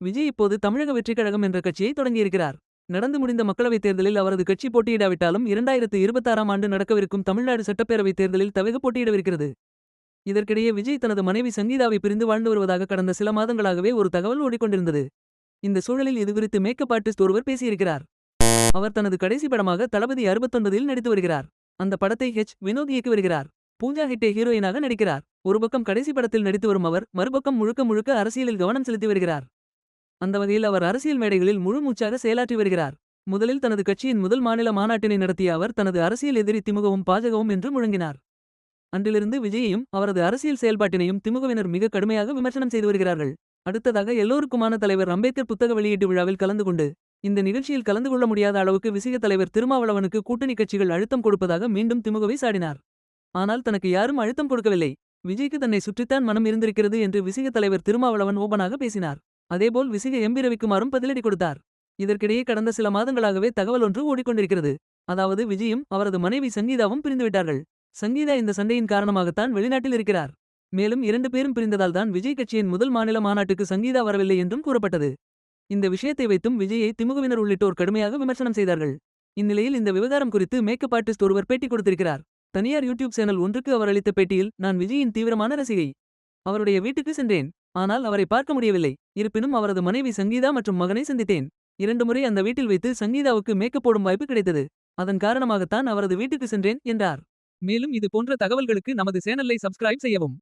விஜய் இப்போது தமிழக வெற்றிக் கழகம் என்ற கட்சியை தொடங்கியிருக்கிறார். நடந்து முடிந்த மக்களவைத் தேர்தலில் அவரது கட்சி போட்டியிடாவிட்டாலும் இரண்டாயிரத்து இருபத்தாறாம் ஆண்டு நடக்கவிருக்கும் தமிழ்நாடு சட்டப்பேரவைத் தேர்தலில் தவிக போட்டியிடவிருக்கிறது. இதற்கிடையே விஜய் தனது மனைவி சங்கீதாவை பிரிந்து வாழ்ந்து வருவதாக கடந்த சில மாதங்களாகவே ஒரு தகவல் ஓடிக்கொண்டிருந்தது. இந்த சூழலில் இதுகுறித்து மேக்கப் ஆர்டிஸ்ட் ஒருவர் பேசியிருக்கிறார். அவர் தனது கடைசி படமாக தளபதி 69இல் நடித்து வருகிறார். அந்த படத்தை ஹெச். வினோத் இயக்கி வருகிறார். பூஜா ஹெட்டே ஹீரோயினாக நடிக்கிறார். ஒரு பக்கம் கடைசி படத்தில் நடித்து வரும் அவர் மறுபக்கம் முழுக்க முழுக்க அரசியலில் கவனம் செலுத்தி வருகிறார். அந்த வகையில் அவர் அரசியல் மேடைகளில் முழு மூச்சாக செயலாற்றி வருகிறார். முதலில் தனது கட்சியின் முதல் மாநில மாநாட்டினை நடத்திய அவர் தனது அரசியல் எதிரி திமுகவும் பாஜகவும் என்று முழங்கினார். அன்றிலிருந்து விஜயையும் அவரது அரசியல் செயல்பாட்டினையும் திமுகவினர் மிக கடுமையாக விமர்சனம் செய்து வருகிறார்கள். அடுத்ததாக எல்லோருக்குமான தலைவர் அம்பேத்கர் புத்தக வெளியீட்டு விழாவில் கலந்து கொண்டு. இந்த நிகழ்ச்சியில் கலந்து கொள்ள முடியாத அளவுக்கு விசிக தலைவர் திருமாவளவனுக்கு கூட்டணி கட்சிகள் அழுத்தம் கொடுப்பதாக மீண்டும் திமுகவை சாடினார். ஆனால் தனக்கு யாரும் அழுத்தம் கொடுக்கவில்லை. விஜய்க்கு தன்னை சுற்றித்தான் மனம் இருந்திருக்கிறது என்று விசிக தலைவர் திருமாவளவன் ஓபனாக பேசினார். அதேபோல் விசிக எம்பி ரவிக்குமாரும் பதிலடி கொடுத்தார். இதற்கிடையே கடந்த சில மாதங்களாகவே தகவல் ஒன்று ஓடிக்கொண்டிருக்கிறது. அதாவது விஜயும் அவரது மனைவி சங்கீதாவும் பிரிந்துவிட்டார்கள். சங்கீதா இந்த சண்டையின் காரணமாகத்தான் வெளிநாட்டில் இருக்கிறார். மேலும் இரண்டு பேரும் பிரிந்ததால் தான் விஜய் கட்சியின் முதல் மாநில மாநாட்டுக்கு சங்கீதா வரவில்லை என்றும் கூறப்பட்டது. இந்த விஷயத்தை வைத்தும் விஜயை திமுகவினர் உள்ளிட்டோர் கடுமையாக விமர்சனம் செய்தார்கள். இந்நிலையில் இந்த விவகாரம் குறித்து மேக்கப் ஆர்டிஸ்ட் ஒருவர் பேட்டி கொடுத்திருக்கிறார். தனியார் யூடியூப் சேனல் ஒன்றுக்கு அவர் அளித்த பேட்டியில் நான் விஜயின் தீவிரமான ரசிகை. அவருடைய வீட்டுக்கு சென்றேன். ஆனால் அவரை பார்க்க முடியவில்லை. இருப்பினும் அவரது மனைவி சங்கீதா மற்றும் மகனை சந்தித்தேன். இரண்டு முறை அந்த வீட்டில் வைத்து சங்கீதாவுக்கு மேக்கப் போடும் வாய்ப்பு கிடைத்தது. அதன் காரணமாகத்தான் அவரது வீட்டுக்கு சென்றேன் என்றார். மேலும் இது போன்ற தகவல்களுக்கு நமது சேனலை சப்ஸ்கிரைப் செய்யவும்.